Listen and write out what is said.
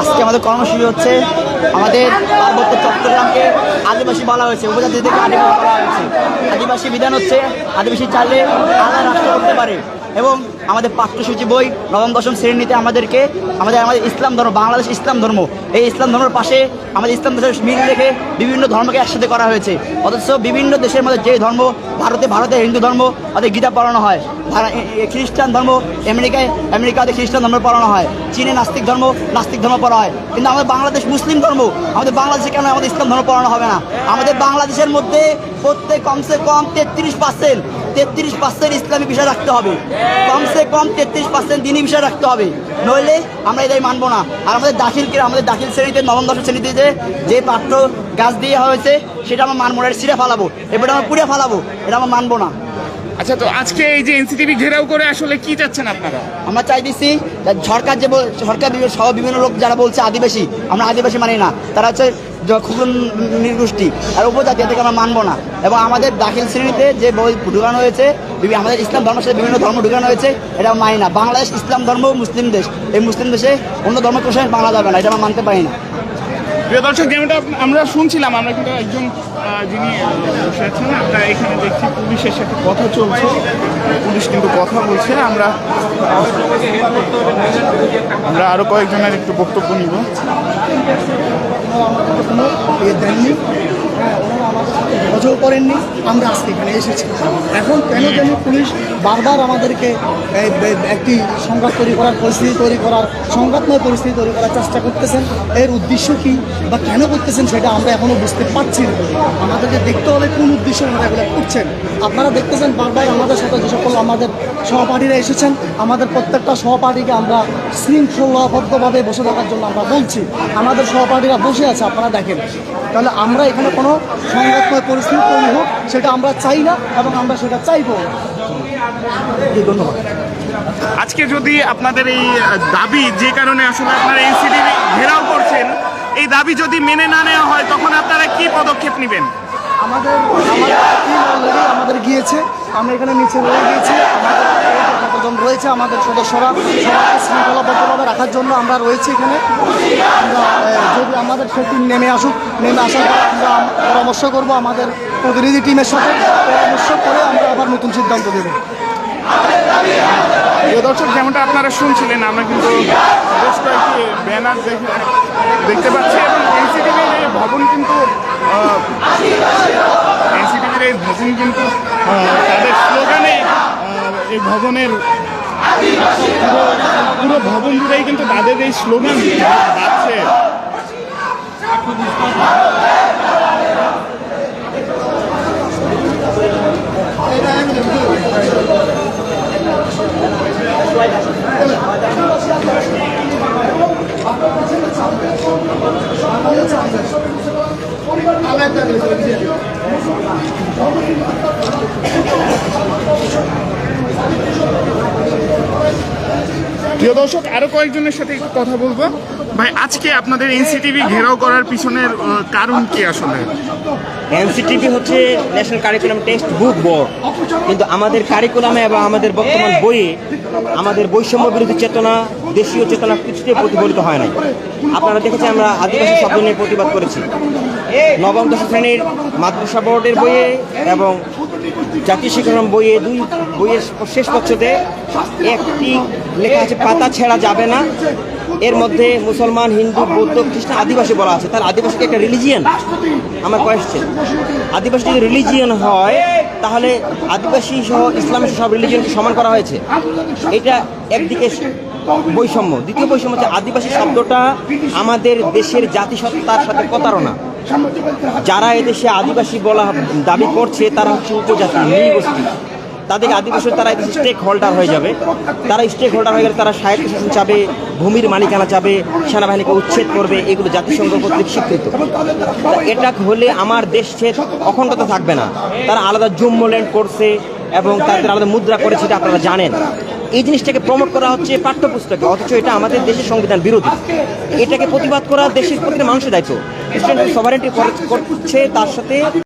আজকে আমাদের কর্মসূচি হচ্ছে আমাদের পার্বত্য চট্টগ্রামকে আদিবাসী বলা হয়েছে উপজাতি থেকে আদিবাসী বলা হয়েছে। আদিবাসী বিধান হচ্ছে আদিবাসী চাইলে আলাদা রাষ্ট্র করতে পারে এবং আমাদের পাঠ্যসূচি বই নবম, দশম শ্রেণীতে আমাদেরকে আমাদের আমাদের ইসলাম ধর্ম, বাংলাদেশ ইসলাম ধর্ম, এই ইসলাম ধর্মের পাশে আমাদের ইসলাম দেশের মিল রেখে বিভিন্ন ধর্মকে একসাথে করা হয়েছে। অথচ বিভিন্ন দেশের মধ্যে যে ধর্ম, ভারতে ভারতে হিন্দু ধর্ম ওদের গীতা পড়ানো হয়। খ্রিস্টান ধর্ম আমেরিকায়, আমেরিকাতে খ্রিস্টান ধর্ম পড়ানো হয়। চীনে নাস্তিক ধর্ম নাস্তিক ধর্ম পড়া হয়। কিন্তু আমাদের বাংলাদেশ মুসলিম ধর্ম, আমাদের বাংলাদেশে কেন আমাদের ইসলাম ধর্ম পড়ানো হবে না? আমাদের বাংলাদেশের মধ্যে প্রত্যেক কমসে কম তেত্রিশ পার্সেন্ট তেত্রিশ পার্সেন্ট ইসলামী বিষয় রাখতে হবে। কমসে কম তেত্রিশ পার্সেন্ট দিনই বিষয় রাখতে হবে। নইলে আমরা এটাই মানবো না। আর আমাদের দাখিলকে আমাদের দাখিল শ্রেণীতে, নবম দশম শ্রেণীতে যে যে পাঠ্য গাছ দিয়ে হয়েছে, সেটা আমার মানবো না, এটা ছিঁড়ে ফালাবো। এবার আমরা পুড়ে ফালাবো। এটা আমরা মানবো না। আচ্ছা তো আজকে এই যে এনসিটিভি ঘেরাও করে আসলে কি চাচ্ছেন আপনারা? আমরা চাইতেছি সরকার যে সরকার বিভিন্ন সহ বিভিন্ন লোক যারা বলছে আদিবাসী আমরা আদিবাসী মানি না। তারা হচ্ছে খুব নির্গোষ্ঠী। আর উপজাতি থেকে আমরা মানবো না। এবং আমাদের দাখিল শ্রেণীতে যে বই ঢুকানো হয়েছে আমাদের ইসলাম ধর্মের সাথে বিভিন্ন ধর্ম ঢুকানো হয়েছে এটা মানি না। বাংলাদেশ ইসলাম ধর্ম মুসলিম দেশ। এই মুসলিম দেশে অন্য ধর্ম প্রসার বাংলা যাবে না। এটা আমরা মানতে পারি না। প্রিয় দর্শক যেমনটা আমরা শুনছিলাম আমরা কিন্তু একজন যিনি বসে আছেন এখানে দেখছি পুলিশের সাথে কথা চলছে। পুলিশ কিন্তু কথা বলছে। আমরা আমরা আরও কয়েকজনের একটু বক্তব্য নিব। করেননি আমরা আজকে এখানে এসেছি। এখন কেন জানি পুলিশ বারবার আমাদেরকে একটি সংঘাত তৈরি করার পরিস্থিতি তৈরি করার, সংঘাতময় পরিস্থিতি তৈরি করার চেষ্টা করতেছেন। এর উদ্দেশ্য কি বা কেন করতেছেন সেটা আমরা এখনও বুঝতে পারছি না। আমাদেরকে দেখতে হবে কোন উদ্দেশ্যে আমরা এগুলো করছেন আপনারা দেখতেছেন বারবার আমাদের সাথে যে সকল আমাদের সহপাঠীরা এসেছেন, আমাদের প্রত্যেকটা সহপাঠীকে আমরা শৃঙ্খলাবদ্ধভাবে বসে থাকার জন্য আমরা বলছি। আমাদের সহপাঠীরা বসে আছে, আপনারা দেখেন। তাহলে আমরা এখানে কোনো সংঘাতময় পরিস্থিতি তৈরি হোক, সেটা আমরা চাই না এবং আমরা সেটা চাইব। ধন্যবাদ। আজকে যদি আপনাদের এই দাবি যে কারণে আসলে আপনারা এনসিটিভি ঘেরাও করছেন, এই দাবি যদি মেনে না নেওয়া হয়, তখন আপনারা কি পদক্ষেপ নেবেন? আমাদের আমাদের গিয়েছে। আমরা এখানে নিচে রয়ে গিয়েছি। রয়েছে আমাদের সদস্যরা। সবাইকে শৃঙ্খলাবদ্ধভাবে রাখার জন্য আমরা রয়েছি এখানে। আমরা যদি আমাদের সে টিম নেমে আসুক, নেমে আসার পর আমরা পরামর্শ করব আমাদের প্রতিনিধি টিমের সাথে। পরামর্শ করে আমরা আবার নতুন সিদ্ধান্ত দেবো। দর্শক, যেমনটা আপনারা শুনছিলেন, আমরা কিন্তু বেশ কয়েকটি ব্যানার দেখে দেখতে পাচ্ছি এবং এনসিটিভির এই ভবন কিন্তু এনসিটিভির এই ভবন কিন্তু তাদের স্লোগানে এই ভবনের পুরো ভবন জুড়েই কিন্তু তাদের এই স্লোগান বাজছে। 好吧，好吧。প্রিয় দর্শক, আরও কয়েকজনের সাথে কথা বলব। ভাই, আজকে আপনাদের এনসিটিভি ঘেরাও করার পিছনের কারণ কি আসলে? এনসিটিভি হচ্ছে national curriculum textbook board. কিন্তু আমাদের কারিকুলামে এবং আমাদের বর্তমান বইয়ে আমাদের বৈষম্য বিরোধী চেতনা, দেশীয় চেতনা কিছুতে প্রতিফলিত হয় নাই। আপনারা দেখেছেন, আমরা আদিবাসী শব্দ নিয়ে প্রতিবাদ করেছি। নবম দশম শ্রেণির মাদ্রাসা বোর্ডের বইয়ে এবং জাতীয় শিক্ষাক্রম বইয়ে দুই বইয়ের শেষ পক্ষতে একটি লেখা আছে, পাতা ছেঁড়া যাবে না। এর মধ্যে মুসলমান, হিন্দু, বৌদ্ধ, খ্রিস্টান, আদিবাসী বলা আছে। তাহলে আদিবাসীকে একটা রিলিজিয়ান আমার কোয়েশ্চেন আদিবাসী যদি রিলিজিয়ান হয়, তাহলে আদিবাসী সহ ইসলামের সব রিলিজিয়নকে সমান করা হয়েছে? এটা একদিকে বৈষম্য। দ্বিতীয় বৈষম্য হচ্ছে আদিবাসী শব্দটা আমাদের দেশের জাতিসত্তার সাথে প্রতারণা। যারা এদেশে আদিবাসী বলা দাবি করছে, তারা হচ্ছে উপজাতি নৃগোষ্ঠী তাদেরকে আদিবাসী, তারা স্টেক হোল্ডার হয়ে যাবে। তারা স্টেক হোল্ডার হয়ে গেলে তারা শাসন চাবে, ভূমির মালিকানা চাবে, সেনাবাহিনীকে উচ্ছেদ করবে, এগুলো জাতিসংঘ কর্তৃক স্বীকৃত। এটা হলে আমার দেশের অখণ্ডতা থাকবে না। তারা আলাদা জুম্মল্যান্ড করছে এবং তাদের আলাদা মুদ্রা করেছে, এটা আপনারা জানেন। এই জিনিসটাকে প্রমোট করা হচ্ছে পাঠ্যপুস্তকে, অথচ এটা আমাদের দেশের সংবিধান বিরোধী। এটাকে প্রতিবাদ করা দেশের প্রতিটা মানুষের দায়িত্ব। সভারেন্টি করছে তার সাথে